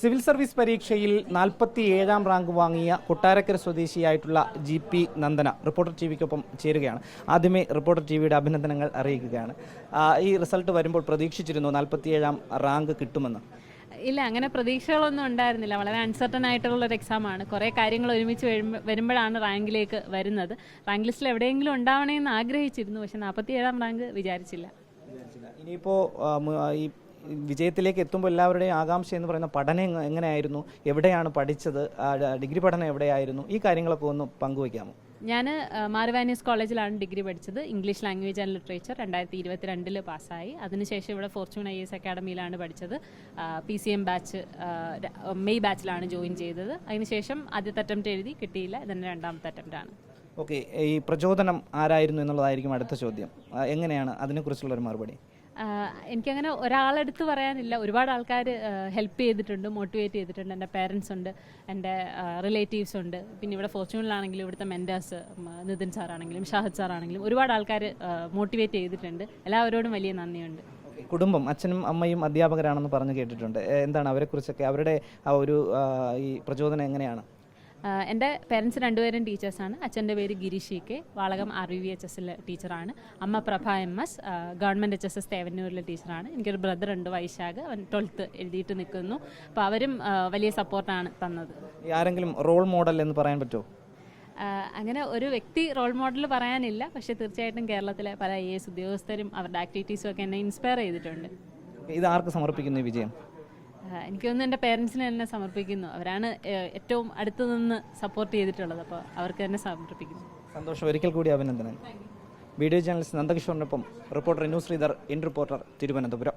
Civil service പരീക്ഷയിൽ നാൽപ്പത്തി ഏഴാം റാങ്ക് വാങ്ങിയ Kottarakkara സ്വദേശിയായിട്ടുള്ള G P Nandana reporter T വിക്കൊപ്പം ചേരുകയാണ്. ആദ്യമേ റിപ്പോർട്ടർ ടി വിയുടെ അഭിനന്ദനങ്ങൾ അറിയിക്കുകയാണ്. ഈ റിസൾട്ട് വരുമ്പോൾ പ്രതീക്ഷിച്ചിരുന്നു നാൽപ്പത്തി ഏഴാം റാങ്ക് കിട്ടുമെന്ന്? ഇല്ല അങ്ങനെ പ്രതീക്ഷകളൊന്നും ഉണ്ടായിരുന്നില്ല. വളരെ അൺസർട്ടൺ ആയിട്ടുള്ള ഒരു എക്സാമാണ് കുറേ കാര്യങ്ങൾ ഒരുമിച്ച് വരുമ്പ- വരുമ്പോഴാണ് റാങ്കിലേക്ക് വരുന്നത്. റാങ്ക് ലിസ്റ്റിൽ എവിടെയെങ്കിലും ഉണ്ടാവണമെന്ന് ആഗ്രഹിച്ചിരുന്നു പക്ഷെ നാൽപ്പത്തി ഏഴാം റാങ്ക് വിചാരിച്ചില്ല. ഇനിയിപ്പോൾ ഈ വിജയത്തിലേക്ക് എത്തുമ്പോൾ എല്ലാവരുടെയും ആകാംക്ഷ എന്ന് പറയുന്ന പഠനം എങ്ങനെയായിരുന്നു? എവിടെയാണ് പഠിച്ചത്? ഡിഗ്രി പഠനം എവിടെയായിരുന്നു? ഈ കാര്യങ്ങളൊക്കെ ഒന്ന് പങ്കുവയ്ക്കാമോ? ഞാൻ മാർവാനീസ് കോളേജിലാണ് ഡിഗ്രി പഠിച്ചത്. ഇംഗ്ലീഷ് ലാംഗ്വേജ് ആൻഡ് ലിറ്ററേച്ചർ രണ്ടായിരത്തി ഇരുപത്തിരണ്ടിൽ പാസ്സായി. അതിനുശേഷം ഇവിടെ ഫോർച്യൂൺ ഐ എസ് അക്കാഡമിയിലാണ് പഠിച്ചത്. P C M batch May ബാച്ചിലാണ് join ചെയ്തത്. അതിനുശേഷം ആദ്യത്തെ അറ്റംപ്റ്റ് എഴുതി കിട്ടിയില്ല. ഇതിന്റെ രണ്ടാമത്തെ അറ്റംപ്റ്റ് ആണ്. ഓക്കെ ഈ പ്രചോദനം ആരായിരുന്നു എന്നുള്ളതായിരിക്കും അടുത്ത ചോദ്യം. എങ്ങനെയാണ് അതിനെക്കുറിച്ചുള്ള ഒരു മറുപടി? എനിക്കങ്ങനെ ഒരാളെടുത്ത് പറയാനില്ല. ഒരുപാട് ആൾക്കാർ ഹെൽപ്പ് ചെയ്തിട്ടുണ്ട് മോട്ടിവേറ്റ് ചെയ്തിട്ടുണ്ട്. എന്റെ പേരൻസ് ഉണ്ട് എന്റെ റിലേറ്റീവ്സ് ഉണ്ട്. പിന്നെ ഇവിടെ ഫോർച്യൂണിലാണെങ്കിലും ഇവിടുത്തെ മെന്റേഴ്സ് നിതിൻ സാറാണെങ്കിലും ഷാഹിദ് സാറാണെങ്കിലും ഒരുപാട് ആൾക്കാർ മോട്ടിവേറ്റ് ചെയ്തിട്ടുണ്ട്. എല്ലാവരോടും വലിയ നന്ദിയുണ്ട്. കുടുംബം അച്ഛനും അമ്മയും അധ്യാപകരാണെന്ന് പറഞ്ഞു കേട്ടിട്ടുണ്ട്. എന്താണ് അവരെക്കുറിച്ചൊക്കെ അവരുടെ ആ ഒരു ഈ പ്രചോദനം എങ്ങനെയാണ്? എന്റെ പേരൻസ് രണ്ടുപേരും ടീച്ചേഴ്സാണ് അച്ഛന്റെ പേര് Girish K. Valakom R V H എസിലെ ടീച്ചറാണ് അമ്മ Prabha M S government H S S തേവന്നൂരിലെ ടീച്ചറാണ് എനിക്കൊരു ബ്രദർ ഉണ്ട് വൈശാഖ്. അവൻ ട്വൽത്ത് എഴുതിയിട്ട് നിൽക്കുന്നു. അപ്പോൾ അവരും വലിയ സപ്പോർട്ടാണ് തന്നത്. ആരെങ്കിലും റോൾ മോഡൽ എന്ന് പറയാൻ പറ്റുമോ അങ്ങനെ ഒരു വ്യക്തി റോൾ മോഡൽ പറയാനില്ല. പക്ഷേ തീർച്ചയായിട്ടും കേരളത്തിലെ പല ഐ എസ് ഉദ്യോഗസ്ഥരും അവരുടെ ആക്ടിവിറ്റീസും ഒക്കെ എന്നെ ഇൻസ്പയർ ചെയ്തിട്ടുണ്ട്. ഇത് ആർക്ക് സമർപ്പിക്കുന്നു വിജയം? എനിക്ക് തോന്നുന്നു എന്റെ പേരൻസിന് തന്നെ സമർപ്പിക്കുന്നു. അവരാണ് ഏറ്റവും അടുത്തു നിന്ന് സപ്പോർട്ട് ചെയ്തിട്ടുള്ളത്. അപ്പോൾ അവർക്ക് തന്നെ സമർപ്പിക്കുന്നു. സന്തോഷം. ഒരിക്കൽ കൂടി അഭിനന്ദനം video channels നന്ദകിഷോറിനൊപ്പം reporter news Sreedhar in reporter Thiruvananthapuram.